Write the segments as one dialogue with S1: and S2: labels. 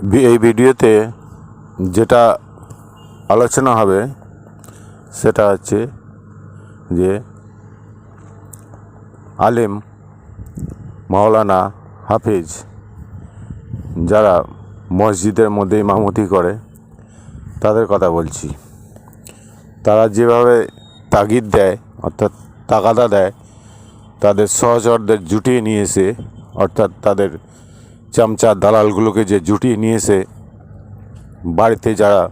S1: এই ভিডিওতে যেটা আলোচনা হবে সেটা হচ্ছে যে আলেম মাওলানা হাফিজ যারা মসজিদের মধ্যে ইমামতি করে, তাদের কথা বলছি। তারা যেভাবে তাগিদ দেয়, অর্থাৎ তাগাদা দেয়, তাদের সহচরদের জুটিয়ে নিয়ে এসে অর্থাৎ তাদের চামচা দালালগুলোকে যে জুটিয়ে নিয়ে এসে বাড়িতে যারা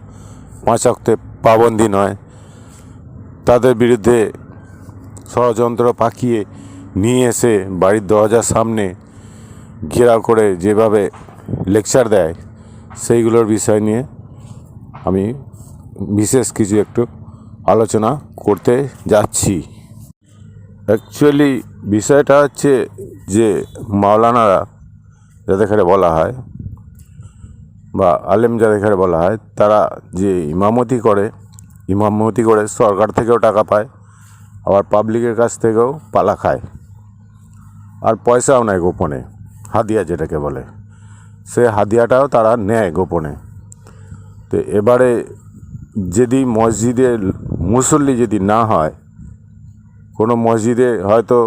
S1: পাঁচ অক্টে পাবন্দি নয়, তাদের বিরুদ্ধে ষড়যন্ত্র পাকিয়ে নিয়ে এসে বাড়ির দরজার সামনে ঘেরাও করে যেভাবে লেকচার দেয়, সেইগুলোর বিষয় নিয়ে আমি বিশেষ কিছু একটু আলোচনা করতে যাচ্ছি। অ্যাকচুয়ালি বিষয়টা হচ্ছে যে মাওলানারা যাদের এখানে বলা হয় বা আলেম যাদের এখানে বলা হয়, তারা যে ইমামতি করে ইমামতি করে সরকার থেকেও টাকা পায়, আবার পাবলিকের কাছ থেকেও পালা খায়। আর পয়সাও নেয় গোপনে, হাদিয়া যেটাকে বলে। সে হাদিয়াটাও তারা নেয় গোপনে। তো এবারে যদি মসজিদে মুসল্লি যদি না হয়, কোনো মসজিদে হয়তো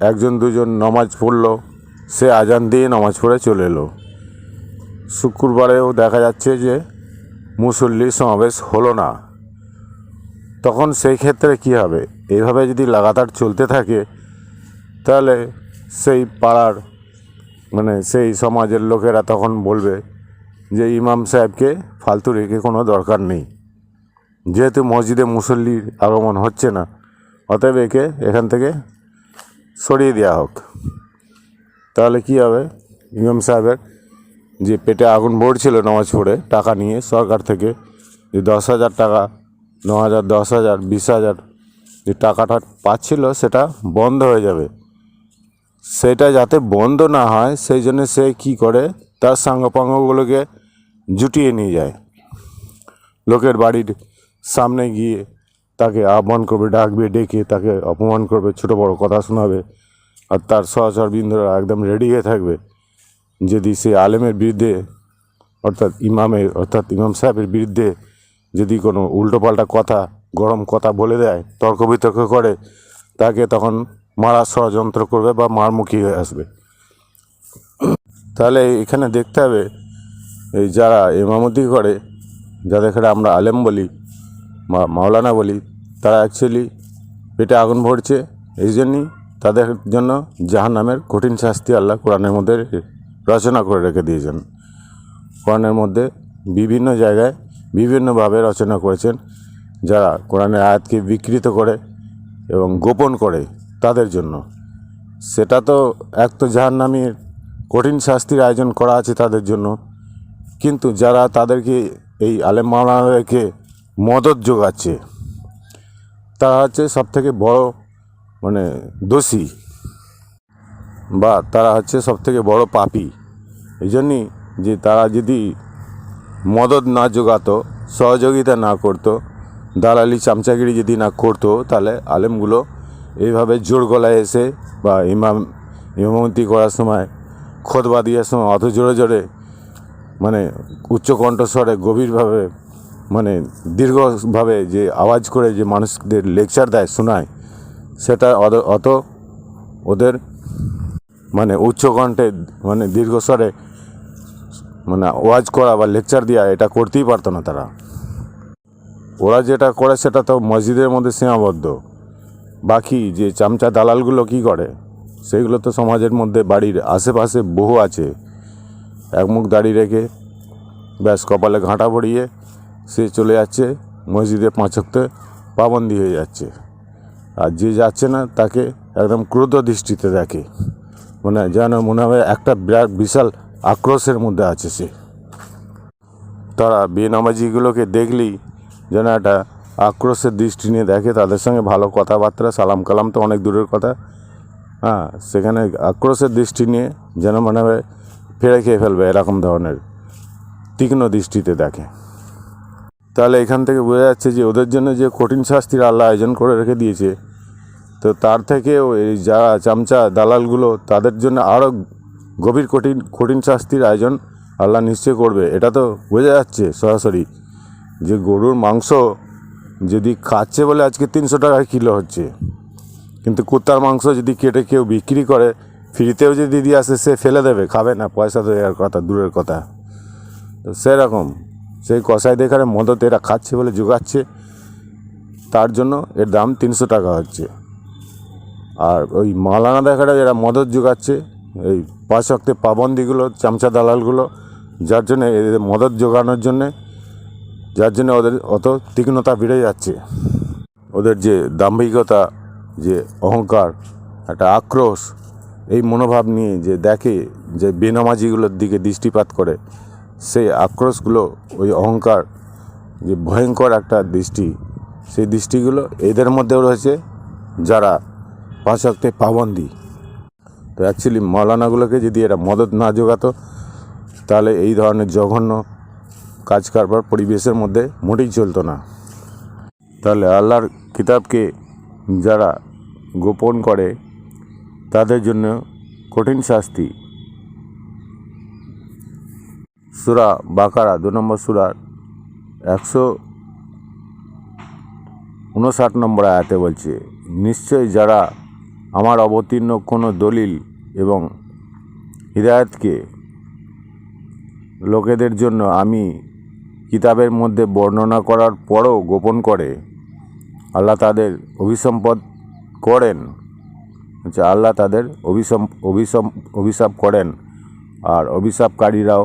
S1: একজন দুজন নামাজ পড়ল সে আজান দিয়ে নামাজ পড়ে চলে এলো। শুক্রবারেও দেখা যাচ্ছে যে মুসল্লির সমাবেশ হলো না। তখন সেই ক্ষেত্রে কী হবে? এইভাবে যদি লাগাতার চলতে থাকে, তাহলে সেই পাড়ার মানে সেই সমাজের লোকেরা তখন বলবে যে ইমাম সাহেবকে ফালতু রেখে কোনো দরকার নেই। যেহেতু মসজিদে মুসল্লির আগমন হচ্ছে না, অতএব একে এখান থেকে সরিয়ে দেওয়া হোক। তাহলে কী হবে? ইমাম সাহেবের যে পেটে আগুন ভরছিল নামাজ পড়ে, টাকা নিয়ে সরকার থেকে যে দশ হাজার টাকা, ন হাজার, দশ হাজার, বিশ হাজার যে টাকাটা পাচ্ছিল সেটা বন্ধ হয়ে যাবে। সেটা যাতে বন্ধ না হয়, সেই জন্য সে কী করে? তার সাঙ্গপাঙ্গগুলোকে জুটিয়ে নিয়ে যায়। লোকের বাড়ির সামনে গিয়ে তাকে আহ্বান করবে, ডাকবে, ডেকে তাকে অপমান করবে, ছোট বড় কথা শোনাবে। আর তার সহচরবৃন্দরা একদম রেডি হয়ে থাকবে যদি সে আলেমের বিরুদ্ধে, অর্থাৎ ইমামের, অর্থাৎ ইমাম সাহেবের বিরুদ্ধে যদি কোনো উল্টোপাল্টা কথা, গরম কথা বলে দেয়, তর্ক বিতর্ক করে, তাকে তখন মারা ষড়যন্ত্র করবে বা মারমুখী হয়ে আসবে। তাহলে এখানে দেখতে হবে, এই যারা ইমামতি করে, যাদের এখানে আমরা আলেম বলি বা মাওলানা বলি, তারা অ্যাকচুয়ালি পেটে আগুন ভরছে, এই জন্যই তাদের জন্য জাহান নামের কঠিন শাস্তি আল্লাহ কোরআনের মধ্যে রচনা করে রেখে দিয়েছেন। কোরআনের মধ্যে বিভিন্ন জায়গায় বিভিন্নভাবে রচনা করেছেন, যারা কোরআনের আয়াতকে বিকৃত করে এবং গোপন করে তাদের জন্য। সেটা তো এক তো জাহান্নামীর কঠিন শাস্তির আয়োজন করা আছে তাদের জন্য, কিন্তু যারা তাদেরকে এই আলেম মাওলানাদেরকে মদত যোগাচ্ছে, তারা হচ্ছে সব থেকে বড় মানে দোষী বা তারা হচ্ছে সব থেকে বড় পাপি। এই জন্যই যে তারা যদি মদত না যোগাতো, সহযোগিতা না করতো, দালালি চামচাগিরি যদি না করতো, তাহলে আলেমগুলো এইভাবে জোর গলায় এসে বা ইমাম, ইমামতি করার সময় খোদবা দেওয়ার সময় অত জোরে জোরে মানে উচ্চ কণ্ঠস্বরে গভীরভাবে মানে দীর্ঘভাবে যে আওয়াজ করে যে মানুষদের লেকচার দেয়, শোনায় সেটা অত- ওদের মানে উচ্চ কণ্ঠে মানে দীর্ঘস্বরে মানে ওয়াজ করা বা লেকচার দেওয়া এটা করতেই পারতো না তারা। ওরা যেটা করে সেটা তো মসজিদের মধ্যে সীমাবদ্ধ। বাকি যে চামচা দালালগুলো কি করে, সেগুলো তো সমাজের মধ্যে বাড়ির আশেপাশে বহু আছে। এক মুখ দাড়ি রেখে ব্যাস কপালে ঘাঁটা পড়িয়ে সে চলে যাচ্ছে, মসজিদে পাঁচকতে পাবন্দি হয়ে যাচ্ছে। আর যে যাচ্ছে না, তাকে একদম ক্রোধ দৃষ্টিতে দেখে। মানে যেন মনে হবে একটা বিরাট, বিশাল আক্রোশের মধ্যে আছে সে। তারা বেনামাজিগুলোকে দেখলেই যেন একটা আক্রোশের দৃষ্টি নিয়ে দেখে, তাদের সঙ্গে ভালো কথাবার্তা, সালাম কালাম তো অনেক দূরের কথা। হ্যাঁ সেখানে আক্রোশের দৃষ্টি নিয়ে যেন মনে হয় ফেরে খেয়ে ফেলবে এরকম ধরনের তীক্ষ্ণ দৃষ্টিতে দেখে। তাহলে এখান থেকে বোঝা যাচ্ছে যে ওদের জন্য যে কঠিন শাস্তির আল্লাহ আয়োজন করে রেখে দিয়েছে। তো তার থেকেও এই যারা চামচা, দালালগুলো তাদের জন্য আরও গভীর কঠিন কঠিন শাস্তির আয়োজন আল্লাহ নিশ্চয় করবে। এটা তো বোঝা যাচ্ছে সরাসরি যে গরুর মাংস যদি খাচ্ছে বলে আজকে তিনশো টাকা কিলো হচ্ছে, কিন্তু কুত্তার মাংস যদি কেটে কেউ বিক্রি করে, ফ্রিতেও যদি দিয়ে আসে সে ফেলে দেবে, খাবে না, পয়সা তো এর কথা, দূরের কথা। তো সেরকম। সেই কষাই দেখারে মদত এরা খাচ্ছে বলে জোগাচ্ছে। তার জন্য এর দাম তিনশো টাকা হচ্ছে। আর ওই মালানা দেখাটা যারা মদত জোগাচ্ছে। এই অক্টে পাবন্দিগুলো, চামচা দালালগুলো, যার জন্য এদের মদত জোগানোর জন্যে, যার জন্য ওদের অত তীক্ষ্ণতা বেড়ে যাচ্ছে। ওদের যে দাম্ভিকতা, যে অহংকার, একটা আক্রোশ, এই মনোভাব নিয়ে যে দেখে যে বেনামাজিগুলোর দিকে দৃষ্টিপাত করে। সেই আক্রোশগুলো, ওই অহংকার, যে ভয়ঙ্কর একটা দৃষ্টি, সেই দৃষ্টিগুলো এদের মধ্যেও রয়েছে যারা পাঁচক্তে পাবন্দি। তো অ্যাকচুয়ালি মৌলানাগুলোকে যদি এরা মদত না জোগাতো তাহলে এই ধরনের জঘন্য কাজ কারবার পরিবেশের মধ্যে মোটেই চলতো না। তাহলে আল্লাহর কিতাবকে যারা গোপন করে, তাদের জন্য কঠিন শাস্তি সুরা বাকারা, দু নম্বর সুরার একশো উনষাট নম্বর আয়াতে বলছে, নিশ্চয় যারা আমার অবতীর্ণ কোনো দলিল এবং হৃদায়তকে লোকেদের জন্য আমি কিতাবের মধ্যে বর্ণনা করার পরও গোপন করে, আল্লাহ তাদের অভিসম্পদ করেন। হচ্ছে আল্লাহ তাদের অভিসম অভিসম অভিশাপ করেন, আর অভিশাপকারীরাও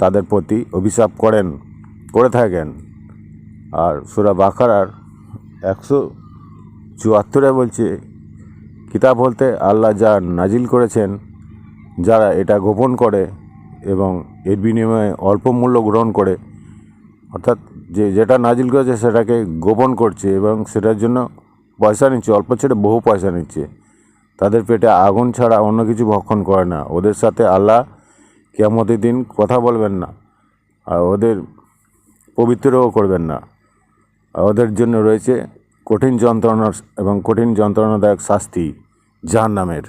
S1: তাদের প্রতি অভিশাপ করেন, করে থাকেন। আর সুরা বাখারার একশো চুয়াত্তরে বলছে, কিতাব বলতে আল্লাহ যা নাজিল করেছেন, যারা এটা গোপন করে এবং এর বিনিময়ে অল্প মূল্য গ্রহণ করে, অর্থাৎ যে যেটা নাজিল করেছে সেটাকে গোপন করছে এবং সেটার জন্য পয়সা নিচ্ছে, অল্প ছেড়ে বহু পয়সা নিচ্ছে। তাদের পেটে আগুন ছাড়া অন্য কিছু ভক্ষণ করে না। ওদের সাথে আল্লাহ কেমতের দিন কথা বলবেন না, আর ওদের পবিত্রও করবেন না। আর ওদের জন্য রয়েছে কঠিন যন্ত্রণার এবং কঠিন যন্ত্রণাদায়ক শাস্তি জাহান্নামের।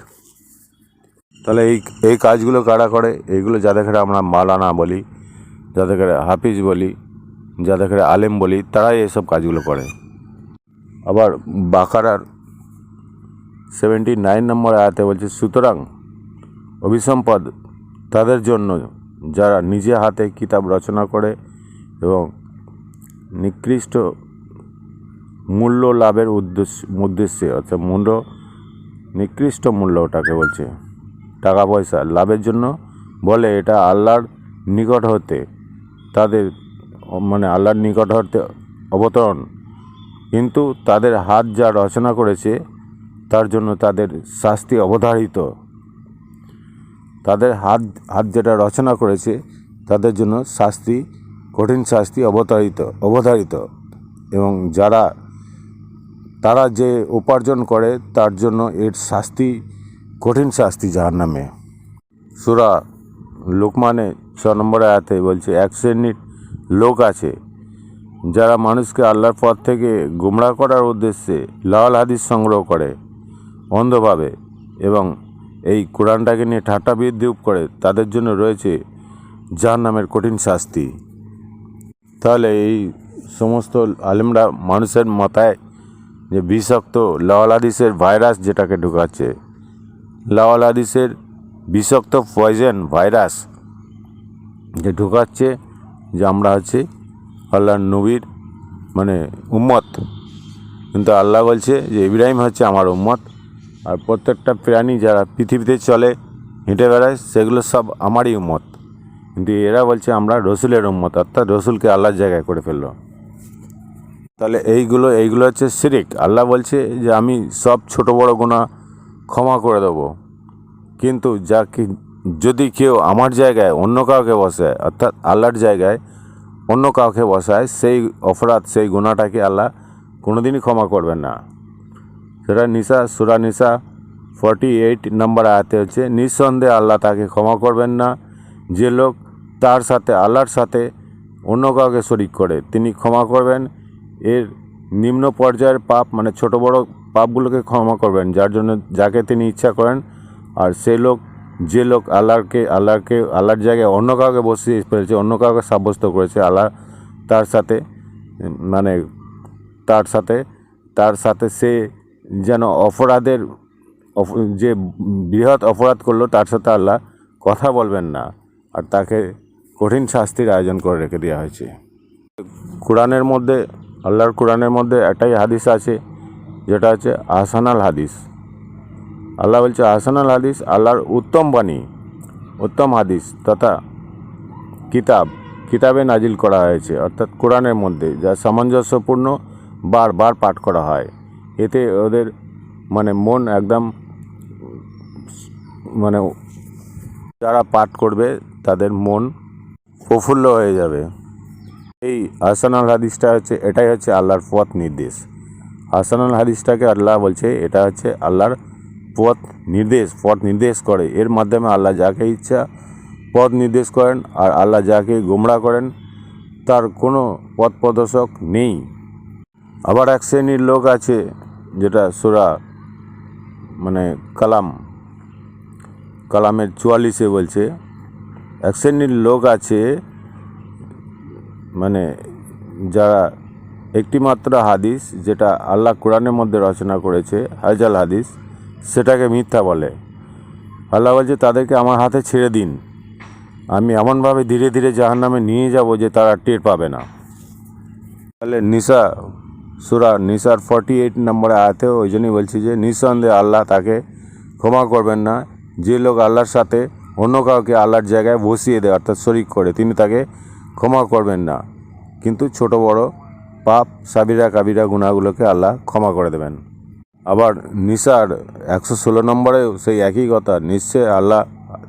S1: তাহলে এই এই কাজগুলো কারা করে? এইগুলো যাদের যাদেরকে আমরা মালানা বলি, যাদের যাদেরকে হাফিজ বলি, যাদের যাদেরকে আলেম বলি, তারাই এসব কাজগুলো করে। আবার বাকারার সেভেন্টি নাইন নম্বর আয়াতে বলছে, সুতরাং অভিসম্পদ তাদের জন্য যারা নিজে হাতে কিতাব রচনা করে এবং নিকৃষ্ট মূল্য লাভের উদ্দেশ্য, উদ্দেশ্যে, অর্থাৎ মূল্য, নিকৃষ্ট মূল্য ওটাকে বলছে, টাকা পয়সা লাভের জন্য বলে এটা আল্লাহর নিকট হতে, তাদের মানে আল্লাহর নিকট হতে অবতরণ। কিন্তু তাদের হাত যা রচনা করেছে, তার জন্য তাদের শাস্তি অবধারিত। তাদের হাত হাত যেটা রচনা করেছে, তাদের জন্য শাস্তি, কঠিন শাস্তি অবতারিত, অবধারিত। এবং যারা, তারা যে উপার্জন করে, তার জন্য এর শাস্তি, কঠিন শাস্তি যার নামে সুরা লোকমানে ছ নম্বর আয়াতে বলছে, এক শ্রেণির লোক আছে, যারা মানুষকে আল্লাহর পথ থেকে গুমরা করার উদ্দেশ্যে লাল হাদিস সংগ্রহ করে, অন্ধভাবে এবং এই কোরআনটাকে নিয়ে ঠাট্টা বিদ্রুপ করে তাদের জন্য রয়েছে যার নামের কঠিন শাস্তি। তাহলে এই সমস্ত আলেমরা মানুষের মাথায় যে বিষাক্ত লাওয়াল হাদিসের ভাইরাস যেটাকে ঢুকাচ্ছে লাওয়াল হাদিসের বিষাক্ত পয়জন ভাইরাস যে ঢুকাচ্ছে যে আমরা হচ্ছে আল্লাহর নবীর মানে উম্মত। কিন্তু আল্লাহ বলছে যে ইব্রাহিম হচ্ছে আমার উম্মত। আর প্রত্যেকটা প্রাণী যারা পৃথিবীতে চলে, হেঁটে বেড়ায়, সেগুলো সব আমারই উম্মত। কিন্তু এরা বলছে, আমরা রসুলের উম্মত, অর্থাৎ রসুলকে আল্লাহর জায়গায় করে ফেলল। তাহলে এইগুলো এইগুলো হচ্ছে শিরিক। আল্লাহ বলছে যে, আমি সব ছোট বড় গোনা ক্ষমা করে দেবো। কিন্তু যা কি, যদি কেউ আমার জায়গায় অন্য কাউকে বসায়, অর্থাৎ আল্লাহর জায়গায় অন্য কাউকে বসায়, সেই অপরাধ, সেই গুণাটাকে আল্লাহ কোনোদিনই ক্ষমা করবেন না। সেটা নিশা, সুরা নিশা ফর্টি এইট নম্বর আয়াতে হচ্ছে, নিঃসন্দেহে আল্লাহ তাকে ক্ষমা করবেন না। যে লোক তার সাথে, আল্লাহর সাথে অন্য কাউকে শরিক করে, তিনি ক্ষমা করবেন। এর নিম্ন পর্যায়ের পাপ মানে ছোট বড় পাপগুলোকে ক্ষমা করবেন, যার জন্য যাকে তিনি ইচ্ছা করেন। আর সেই লোক, যে লোক আল্লাহকে আল্লাহকে, আল্লাহর জায়গায় অন্য কাউকে বসিয়ে ফেলেছে, অন্য কাউকে সাব্যস্ত করেছে, আল্লাহ তার সাথে মানে তার সাথে তার সাথে সে যেন অপরাধের অপ- যে বৃহৎ অপরাধ করল তার সাথে আল্লাহ কথা বলবেন না। আর তাকে কঠিন শাস্তির আয়োজন করে রেখে দেওয়া হয়েছে। কোরআনের মধ্যে, আল্লাহর কোরআনের মধ্যে একটাই হাদিস আছে, যেটা হচ্ছে আহসানাল হাদিস। আল্লাহ বলছে, আহসানাল হাদিস আল্লাহর উত্তম বাণী, উত্তম হাদিস তথা কিতাব, কিতাবে নাজিল করা হয়েছে। অর্থাৎ কোরআনের মধ্যে যা সামঞ্জস্যপূর্ণ বারবার পাঠ করা হয়। এতে ওদের মানে মন একদম মানে যারা পাঠ করবে তাদের মন প্রফুল্ল হয়ে যাবে। এই আহসানাল হাদিসটা হচ্ছে, এটাই হচ্ছে আল্লাহর পথ নির্দেশ। আহসানাল হাদিসটাকে আল্লাহ বলছে, এটা হচ্ছে আল্লাহর পথ নির্দেশ পথ নির্দেশ করে। এর মাধ্যমে আল্লাহ যাকে ইচ্ছা পথ নির্দেশ করেন, আর আল্লাহ যাকে গোমড়া করেন, তার কোনো পথ প্রদর্শক নেই। আবার এক শ্রেণির লোক আছে, যেটা সুরা মানে কালাম, কালামের চুয়াল্লিশে বলছে, এক শ্রেণির লোক আছে মানে যারা একটিমাত্র হাদিস যেটা আল্লাহ কোরআনের মধ্যে রচনা করেছে, হাজাল হাদিস, সেটাকে মিথ্যা বলে। আল্লাহ বলছে, তাদেরকে আমার হাতে ছেড়ে দিন। আমি এমনভাবে ধীরে ধীরে জাহান্নামে নিয়ে যাব যে তারা টের পাবে না। তাহলে নিসা সুরা নিসার ফর্টি এইট নম্বরে আয়াতে ওই জন্যই বলছি যে, নিঃসন্দেহে আল্লাহ তাকে ক্ষমা করবেন না। যে লোক আল্লাহর সাথে অন্য কাউকে আল্লাহর জায়গায় বসিয়ে দেয়, অর্থাৎ শরিক করে, তিনি তাকে ক্ষমা করবেন না। কিন্তু ছোট বড় পাপ, সাবিরা কাবিরা গুণাগুলোকে আল্লাহ ক্ষমা করে দেবেন। আবার নিসার একশো ষোলো নম্বরেও সেই একই কথা, নিশ্চয় আল্লাহ,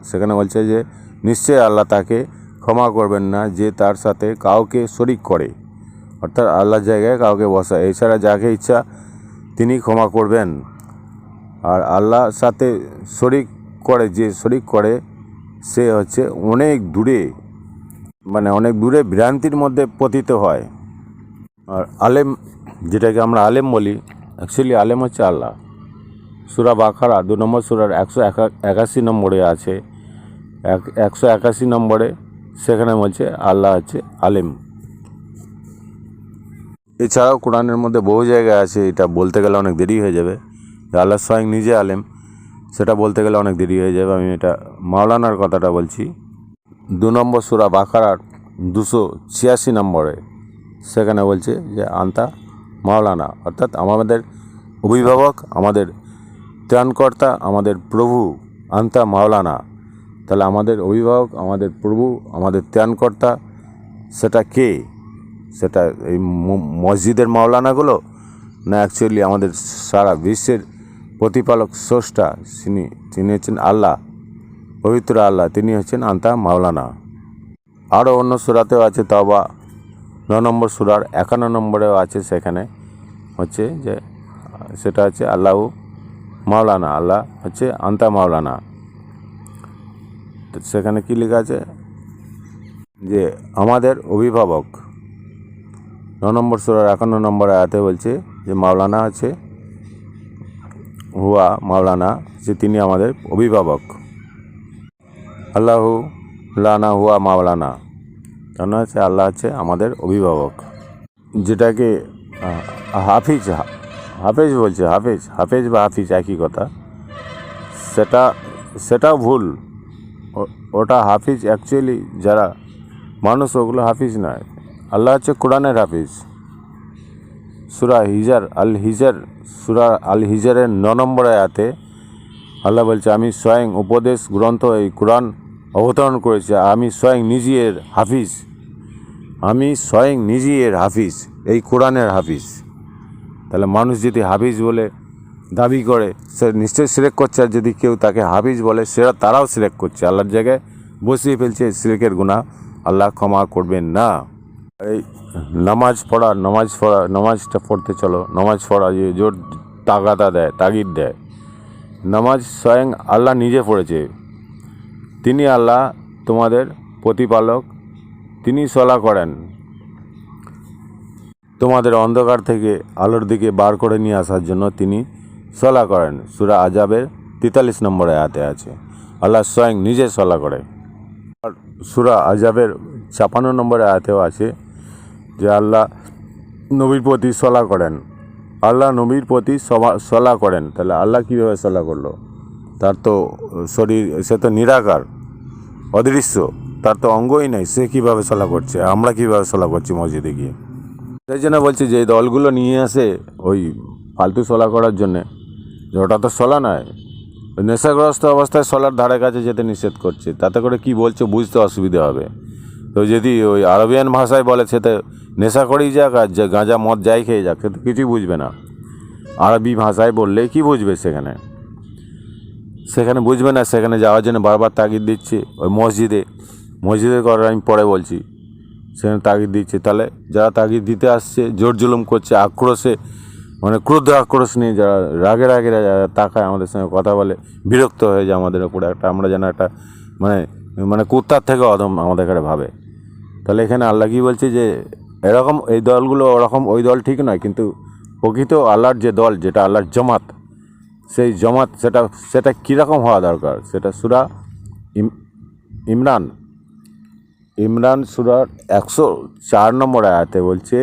S1: সেখানে বলছে যে, নিশ্চয় আল্লাহ তাকে ক্ষমা করবেন না যে তার সাথে কাউকে শরিক করে। অর্থাৎ আল্লাহর জায়গায় কাউকে বসা, এছাড়া যাকে ইচ্ছা তিনি ক্ষমা করবেন। আর আল্লাহর সাথে শরিক করে, যে শরিক করে, সে হচ্ছে অনেক দূরে মানে অনেক দূরে ভ্রান্তির মধ্যে পতিত হয়। আর আলেম, যেটাকে আমরা আলেম বলি অ্যাকচুয়ালি আলেম হচ্ছে আল্লাহ। সুরা বাখারা দু নম্বর সুরার একশো একা- একাশি নম্বরে আছে। এক, একশো একাশি নম্বরে সেখানে বলছে, আল্লাহ হচ্ছে আলেম। এছাড়াও কোরআনের মধ্যে বহু জায়গায় আছে, এটা বলতে গেলে অনেক দেরি হয়ে যাবে। আল্লাহ স্বয়ং নিজে আলেম, সেটা বলতে গেলে অনেক দেরি হয়ে যাবে। আমি এটা মাওলানার কথাটা বলছি। দু নম্বর সুরা বাখারার দুশো ছিয়াশি নম্বরে, সেখানে বলছে যে, আন্তা মাওলানা, অর্থাৎ আমাদের অভিভাবক, আমাদের ত্রাণকর্তা, আমাদের প্রভু, আন্তা মাওলানা। তাহলে আমাদের অভিভাবক, আমাদের প্রভু, আমাদের ত্রাণকর্তা, সেটা কে? সেটা এই মসজিদের মাওলানাগুলো না অ্যাকচুয়ালি আমাদের সারা বিশ্বের প্রতিপালক স্রষ্টা তিনি তিনি হচ্ছেন আল্লাহ, পবিত্র আল্লাহ, তিনি হচ্ছেন আন্তা মাওলানা। আরও অন্য সুরাতেও আছে তবা ন নম্বর সুরার একান্ন নম্বরেও আছে সেখানে হচ্ছে যে, সেটা হচ্ছে আল্লাহ মাওলানা, আল্লাহ হচ্ছে আন্তা মাওলানা। সেখানে কী লেখা আছে? যে আমাদের অভিভাবক ন নম্বর সুরার একান্ন নম্বর আয়াতে বলছে যে মাওলানা আছে, হুয়া মাওলানা যে তিনি আমাদের অভিভাবক। আল্লাহু লানা হুয়া মাওলানা। কেন হচ্ছে আল্লাহ আছে আমাদের অভিভাবক। যেটাকে হাফিজ, হাফেজ বলছে, হাফেজ হাফেজ বা হাফিজ একই কথা। সেটা, সেটাও ভুল। ওটা হাফিজ অ্যাকচুয়ালি যারা মানুষ, ওগুলো হাফিজ নয়। আল্লাহ হচ্ছে কোরআনের হাফিজ। সুরা হিজার, আল হিজার, সুরা আল হিজারের ন নম্বর আয়াতে আল্লাহ বলছে, আমি স্বয়ং উপদেশ, গ্রন্থ এই কোরআন অবতরণ করেছি। আমি স্বয়ং নিজে এর হাফিজ। আমি স্বয়ং নিজেই এর হাফিজ, এই কোরআনের হাফিজ। তাহলে মানুষ যদি হাফিজ বলে দাবি করে, সে নিশ্চয়ই সিলেক্ট করছে। আর যদি কেউ তাকে হাফিজ বলে, সেটা তারাও সিলেক্ট করছে। আল্লাহর জায়গায় বসিয়ে ফেলছে সিলেকের গুণা আল্লাহ ক্ষমা করবেন না। এই নামাজ পড়া নামাজ পড়া, নামাজটা পড়তে চলো। নামাজ পড়া যে জোর তাগাদা দেয়, তাগিদ দেয়। নামাজ স্বয়ং আল্লাহ নিজে পড়েছে। তিনি আল্লাহ তোমাদের প্রতিপালক। তিনি সলা করেন। তোমাদের অন্ধকার থেকে আলোর দিকে বার করে নিয়ে আসার জন্য তিনি সলা করেন। সুরা আজাবের তেতাল্লিশ নম্বরে আয়াতে আছে। আল্লাহ স্বয়ং নিজে সলা করে। আর সুরা আজাবের ছাপান্ন নম্বরে আয়াতেও আছে যে আল্লাহ নবীর প্রতি সলা করেন। আল্লাহ নবীর প্রতি সলা করেন। তাহলে আল্লাহ কীভাবে সলা করল? তার তো শরীর, সে তো নিরাকার, অদৃশ্য, তার তো অঙ্গই নেই। সে কীভাবে সলা করছে? আমরা কীভাবে সলা করছি মসজিদে গিয়ে? সেই জন্য বলছি যে দলগুলো নিয়ে আসে ওই ফালতু সলা করার জন্যে, যে ওটা তো সলা নয়। নেশাগ্রস্ত অবস্থায় সলার ধারে কাছে যেতে নিষেধ করছে। তাতে করে কি বলছে বুঝতে অসুবিধা হবে। তো যদি ওই আরবিয়ান ভাষায় বলে, সে তো নেশা করেই যাক আর গাঁজা মদ যাই খেয়ে যাক তো কিছুই বুঝবে না। আরবি ভাষায় বললে কি বুঝবে সেখানে? সেখানে বুঝবে না, সেখানে যাওয়ার জন্য বারবার তাগিদ দিচ্ছে ওই মসজিদে। মসজিদের কথা আমি পরে বলছি। সেখানে তাগিদ দিচ্ছে। তাহলে যারা তাগিদ দিতে আসছে, জোর জুলুম করছে, আক্রোশে মানে ক্রোধ আক্রোশ নিয়ে যারা রাগে রাগে যারা তাকায় আমাদের সঙ্গে কথা বলে, বিরক্ত হয়ে যায় আমাদের ওপরে একটা আমরা যেন একটা মানে মানে কুত্তার থেকে অদম আমাদের কাছে ভাবে। তাহলে এখানে আল্লাহ কি বলছে যে, এরকম এই দলগুলো ওরকম ওই দল ঠিক নয়, কিন্তু প্রকৃত আল্লাহর যে দল, যেটা আল্লাহর জমাত, সেই জমাত সেটা সেটা কীরকম হওয়া দরকার? সেটা সুরা ইম, ইমরান। ইমরান সুরার একশো চার নম্বর আয়াতে বলছে,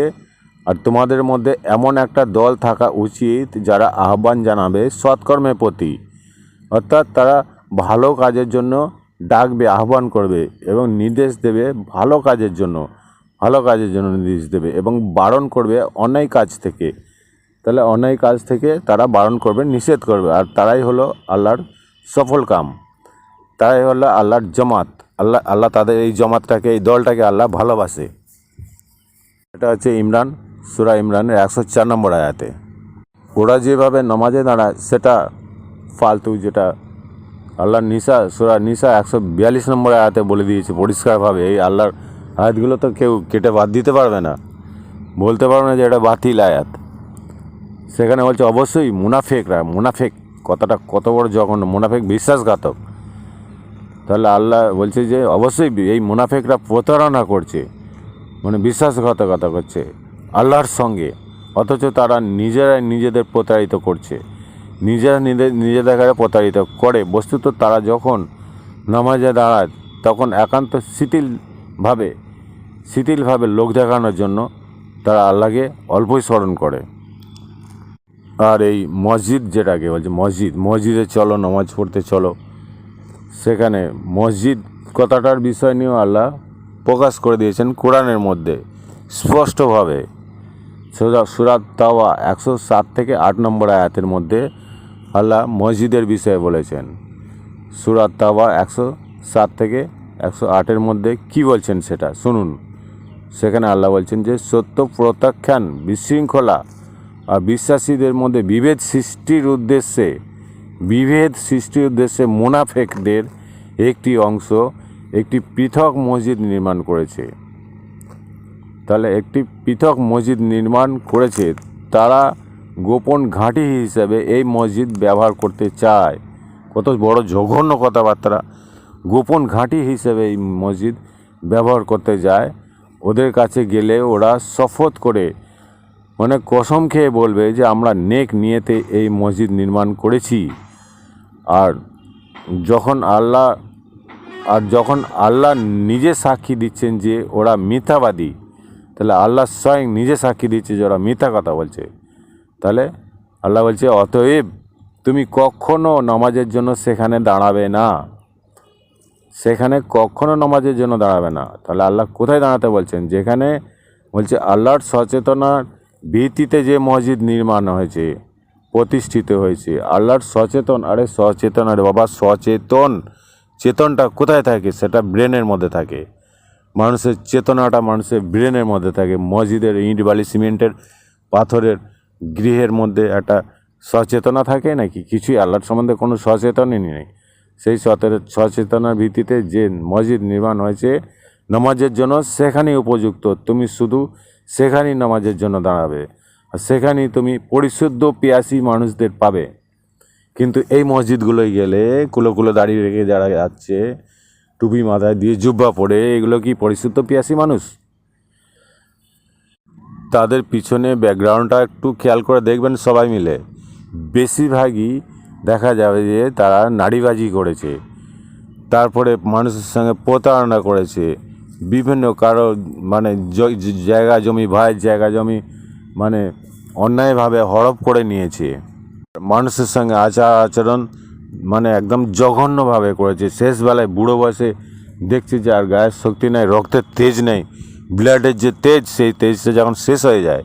S1: আর তোমাদের মধ্যে এমন একটা দল থাকা উচিত যারা আহ্বান জানাবে সৎকর্মের প্রতি। অর্থাৎ তারা ভালো কাজের জন্য ডাকবে, আহ্বান করবে এবং নির্দেশ দেবে ভালো কাজের জন্য, ভালো কাজের জন্য নির্দেশ দেবে এবং বারণ করবে অন্যায় কাজ থেকে। তাহলে অন্যায় কাজ থেকে তারা বারণ করবে, নিষেধ করবে। আর তারাই হলো আল্লাহর সফল কাম। তারাই হলো আল্লাহর জমাত। আল্লাহ আল্লাহ তাদের এই জমাতটাকে, এই দলটাকে আল্লাহ ভালোবাসে। এটা হচ্ছে ইমরান, সুরা ইমরানের একশো চার নম্বর আয়াতে। ওরা যেভাবে নামাজে দাঁড়ায়, সেটা ফালতু যেটা আল্লাহর নিশা, সুরা নিশা একশো বিয়াল্লিশ নম্বর আয়াতে বলে দিয়েছে পরিষ্কারভাবে, এই আল্লাহর আয়াতগুলো তো কেউ কেটে বাদ দিতে পারবে না। বলতে পারবে না যে এটা বাতিল আয়াত। সেখানে বলছে, অবশ্যই মুনাফেকরা, মুনাফেক কথাটা কত বড় জঘন্য, মুনাফেক বিশ্বাসঘাতক। তাহলে আল্লাহ বলছে যে, অবশ্যই এই মুনাফেকরা প্রতারণা করছে মানে বিশ্বাসঘাতকতা করছে আল্লাহর সঙ্গে, অথচ তারা নিজেরাই নিজেদের প্রতারিত করছে। নিজেরা নিজেদের প্রতারিত করে। বস্তুত তারা যখন নামাজে দাঁড়ায়, তখন একান্ত শিথিলভাবে শিথিলভাবে লোক দেখানোর জন্য তারা আল্লাহকে অল্পই স্মরণ করে। আর এই মসজিদ যেটাকে বলছে, মসজিদ, মসজিদে চলো, নামাজ পড়তে চলো। সেখানে মসজিদ কথাটার বিষয় নিয়েও আল্লাহ প্রকাশ করে দিয়েছেন কোরআনের মধ্যে, স্পষ্টভাবে। সুরা সুরাত তাওয়া একশো সাত থেকে আট নম্বর আয়াতের মধ্যে আল্লাহ মসজিদের বিষয়ে বলেছেন। সুরাত তাওয়া একশো সাত থেকে একশো আটের মধ্যে কি বলছেন সেটা? শুনুন। সেখানে আল্লাহ বলছেন যে, সত্য প্রত্যাখ্যান, বিশৃঙ্খলা আর বিশ্বাসীদের মধ্যে বিভেদ সৃষ্টির উদ্দেশ্যে, বিভেদ সৃষ্টির উদ্দেশ্যে মুনাফেকদের একটি অংশ, একটি পৃথক মসজিদ নির্মাণ করেছে। তাহলে একটি পৃথক মসজিদ নির্মাণ করেছে, তারা গোপন ঘাঁটি হিসেবে এই মসজিদ ব্যবহার করতে চায়। কত বড় জঘন্য কথাবার্তা। গোপন ঘাঁটি হিসেবে এই মসজিদ ব্যবহার করতে যায়। ওদের কাছে গেলে ওরা শপথ করে। মানে কসম খেয়ে বলবে যে, আমরা নেক নিয়েতে এই মসজিদ নির্মাণ করেছি। আর যখন আল্লাহ, আর যখন আল্লাহ নিজে সাক্ষী দিচ্ছেন যে ওরা মিথ্যাবাদী, তাহলে আল্লাহ স্বয়ং নিজে সাক্ষী দিচ্ছে যে ওরা মিথ্যা কথা বলছে। তাহলে আল্লাহ বলছে, অতএব তুমি কখনো নামাজের জন্য সেখানে দাঁড়াবে না। সেখানে কখনো নামাজের জন্য দাঁড়াবে না। তাহলে আল্লাহ কোথায় দাঁড়াতে বলছেন? যেখানে বলছে, আল্লাহর সচেতনার ভিত্তিতে যে মসজিদ নির্মাণ হয়েছে, প্রতিষ্ঠিত হয়েছে, আল্লাহর সচেতন, আরে সচেতন, আরে বাবা, সচেতন। চেতনটা কোথায় থাকে? সেটা ব্রেনের মধ্যে থাকে। মানুষের চেতনাটা মানুষের ব্রেনের মধ্যে থাকে। মসজিদের ইট, বালি, সিমেন্টের, পাথরের গৃহের মধ্যে একটা সচেতনা থাকে নাকি? কিছুই আল্লাহর সম্বন্ধে কোনো সচেতনই নেই। সেই সচেতনার ভিত্তিতে যে মসজিদ নির্মাণ হয়েছে, নামাজের জন্য সেখানেই উপযুক্ত। তুমি শুধু সেখানেই নামাজের জন্য দাঁড়াবে। আর সেখানেই তুমি পরিশুদ্ধ পিয়াসী মানুষদের পাবে। কিন্তু এই মসজিদগুলোয় গেলে কুলো কুলো দাঁড়িয়ে রেখে যারা যাচ্ছে, টুপি মাথায় দিয়ে জুব্বা পরে, এগুলো কি পরিশুদ্ধ পিয়াসী মানুষ? তাদের পিছনে ব্যাকগ্রাউন্ডটা একটু খেয়াল করে দেখবেন সবাই মিলে। বেশিরভাগই দেখা যাবে যে তারা নাড়িবাজি করেছে। তারপরে মানুষের সঙ্গে প্রতারণা করেছে। বিভিন্ন কারও মানে জায়গা জমি, ভাইয়ের জায়গা জমি মানে অন্যায়ভাবে হড়প করে নিয়েছে। মানুষের সঙ্গে আচার আচরণ মানে একদম জঘন্যভাবে করেছে। শেষবেলায় বুড়ো বয়সে দেখছি যে আর গায়ের শক্তি নেই, রক্তের তেজ নেই। ব্লাডের যে তেজ, সেই তেজটা যখন শেষ হয়ে যায়,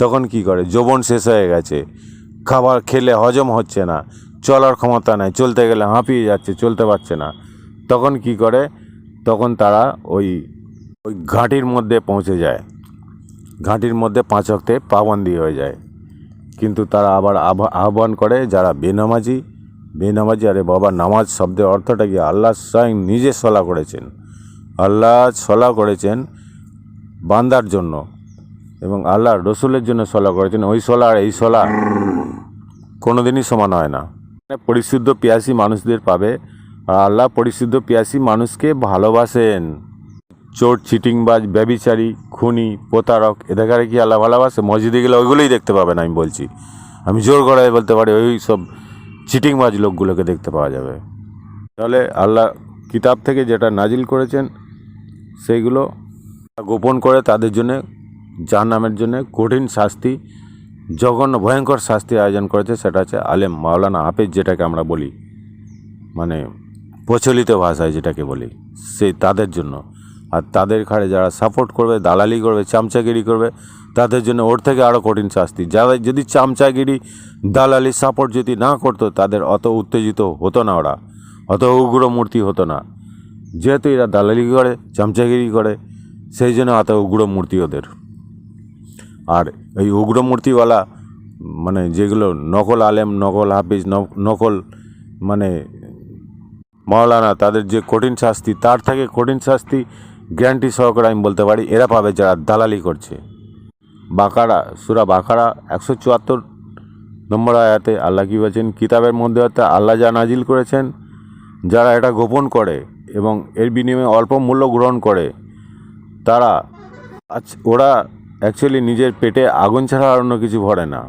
S1: তখন কি করে? যৌবন শেষ হয়ে গেছে। খাবার খেলে হজম হচ্ছে না, চলার ক্ষমতা নেই, চলতে গেলে হাঁপিয়ে যাচ্ছে, চলতে পারছে না। তখন কি করে? তখন তারা ওই ওই ঘাঁটির মধ্যে পৌঁছে যায়। ঘাঁটির মধ্যে পাঁচ অক্টে পাবন্দি হয়ে যায়। কিন্তু তারা আবার আহ্বান করে, যারা বেনামাজি বেনামাজি, আরে বাবা, নামাজ শব্দের অর্থটা কি? আল্লাহ স্বয়ং নিজে সলা করেছেন। আল্লাহ সলা করেছেন বান্দার জন্য এবং আল্লাহ রসুলের জন্য সলা করেছেন ওই সলা আর এই সলা কোনোদিনই সমান হয় না। পরিশুদ্ধ পিয়াসী মানুষদের পাবে আর আল্লাহ পরিশুদ্ধ পিয়াসী মানুষকে ভালোবাসেন। চোর চিটিংবাজ ব্যবিচারী, খুনি, প্রতারক, এদেরকে কি আল্লাহ ভালোবাসে? মসজিদে গেলে ওইগুলোই দেখতে পাবেন আমি বলছি। আমি জোর গড়ায় বলতে পারি ওই সব চিটিংবাজ লোকগুলোকে দেখতে পাওয়া যাবে। তাহলে আল্লাহ কিতাব থেকে যেটা নাজিল করেছেন, সেইগুলো গোপন করে তাদের জন্য, জাহান্নামের জন্য কঠিন শাস্তি, জঘন্য, ভয়ঙ্কর শাস্তি আয়োজন করেছে। সেটা হচ্ছে আলেম মাওলানা হাফেজ যেটাকে আমরা বলি। মানে প্রচলিত ভাষায় যেটাকে বলি। সেই তাদের জন্য। আর তাদের ঘাড়ে যারা সাপোর্ট করবে, দালালি করবে, চামচাগিরি করবে, তাদের জন্য ওর থেকে আরও কঠিন শাস্তি। যারা যদি চামচাগিরি, দালালি সাপোর্ট যদি না করতো, তাদের অত উত্তেজিত হতো না ওরা। অত উগ্র মূর্তি হতো না। যেহেতু এরা দালালি করে, চামচাগিরি করে সেই জন্য এত উগ্র মূর্তি ওদের। আর এই উগ্র মূর্তিওয়ালা মানে যেগুলো নকল আলেম, নকল হাফিজ নকল মানে মাওলানা তাদের যে কঠিন শাস্তি, তার থেকে কঠিন শাস্তি গ্যারান্টি সহকারে আমি বলতে পারি, এরা পাবে যারা দালালি করছে। বাকারা, সুরা বাকারা একশো চুয়াত্তর নম্বর আয়াতে আল্লাহ কী বলছেন? কিতাবের মধ্যে হতে আল্লাহ যা নাজিল করেছেন, যারা এটা গোপন করে এবং এর বিনিময়ে অল্প মূল্য গ্রহণ করে তারা ওরা অ্যাকচুয়ালি নিজের পেটে আগুন ছাড়া আর অন্য কিছু ভরে না।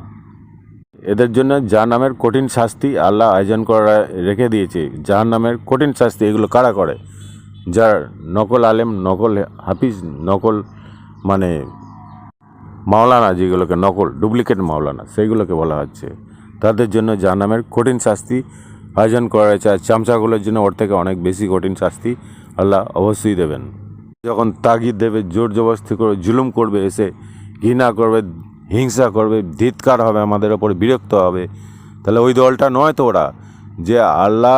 S1: এদের জন্য যার নামের কঠিন শাস্তি আল্লাহ আয়োজন করা রেখে দিয়েছে। যার নামের কঠিন শাস্তি এগুলো কারা করে? যার নকল আলেম, নকল হাফিজ, নকল মানে মাওলানা যেগুলোকে নকল, ডুপ্লিকেট মাওলানা, সেইগুলোকে বলা হচ্ছে। তাদের জন্য যার নামের কঠিন শাস্তি আয়োজন করা হয়েছে। আর চামচাগুলোর জন্য ওর থেকে অনেক বেশি কঠিন শাস্তি আল্লাহ অবশ্যই দেবেন। যখন তাগিদ দেবে, জোর জবরদস্তি করে জুলুম করবে, এসে ঘৃণা করবে, হিংসা করবে, ধিৎকার হবে, আমাদের ওপরে বিরক্ত হবে, তাহলে ওই দলটা নয় তো ওরা। যে আল্লাহ,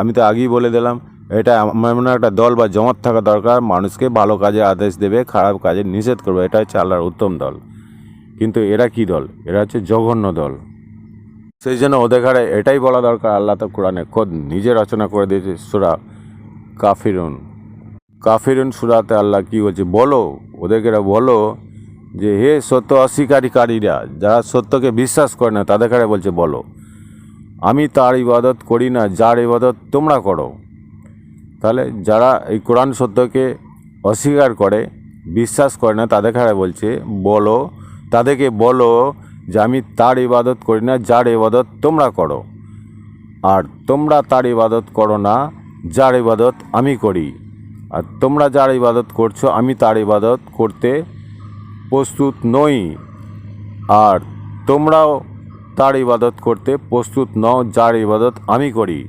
S1: আমি তো আগেই বলে দিলাম, এটা এমন একটা দল বা জমাত থাকা দরকার, মানুষকে ভালো কাজে আদেশ দেবে, খারাপ কাজে নিষেধ করবে, এটা হচ্ছে আল্লাহর উত্তম দল। কিন্তু এরা কি দল? এরা হচ্ছে জঘন্য দল। সেই জন্য ওদের ঘাড়ে এটাই বলা দরকার, আল্লাহ তো কোরআনে খোদ নিজে রচনা করে দিয়েছে, সুরা কাফিরুন। কাফিরুন সুরাতে আল্লাহ কি বলছে? বলো, ওদেরকে বলো যে, হে সত্য অস্বীকারীকারীরা, যারা সত্যকে বিশ্বাস করে না, তাদের কাছে বলছে, বলো, আমি তার ইবাদত করি না, যার ইবাদত তোমরা করো। তাহলে যারা এই কোরআন সত্যকে অস্বীকার করে, বিশ্বাস করে না, তাদের কাছে বলছে, বলো, তাদেরকে বলো যে, আমি তার ইবাদত করি না, যার ইবাদত তোমরা করো। আর তোমরা তার ইবাদত করো না, যার ইবাদত আমি করি। আর তোমরা যার ইবাদত করছ, আমি তার ইবাদত করতে প্রস্তুত নই। আর তোমরাও তার ইবাদত করতে প্রস্তুত নও, যার ইবাদত আমি করি।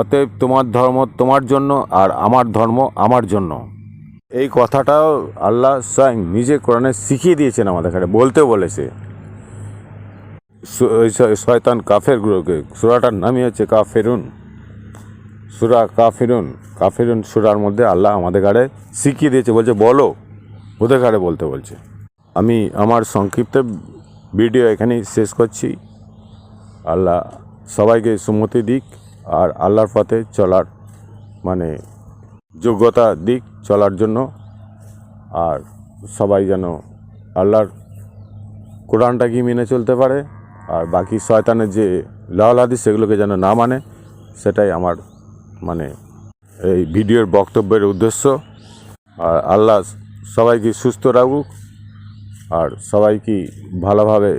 S1: অতএব তোমার ধর্ম তোমার জন্য আর আমার ধর্ম আমার জন্য। এই কথাটাও আল্লাহ স্বয়ং নিজে কোরআনে শিখিয়ে দিয়েছেন আমাদের এখানে বলতে বলেছে। শয়তান কাফের গুলোকে সুরাটার নামই হচ্ছে কাফেরুন। সুরা কাফিরুন কাফিরুন সুরার মধ্যে আল্লাহ আমাদের গাড়ে শিখিয়ে দিয়েছে, বলছে, বলো। ওদের গাড়ে বলতে বলছে। আমি আমার সংক্ষিপ্ত ভিডিও এখানেই শেষ করছি। আল্লাহ সবাইকে সুমতি দিক আর আল্লাহর পথে চলার মানে যোগ্যতা দিক চলার জন্য। আর সবাই যেন আল্লাহর কোরআনটাকে মেনে চলতে পারে। আর বাকি শয়তানের যে লাল হাদিস, সেগুলোকে যেন না মানে সেটাই আমার মানে এই ভিডিওর বক্তব্যের উদ্দেশ্য। আর আল্লাহ সবাইকে সুস্থ রাখুক আর সবাইকে ভালোভাবে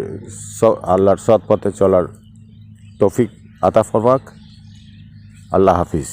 S1: আল্লাহর সৎ পথে চলার তৌফিক আতা ফরমাক। আল্লাহ হাফিজ।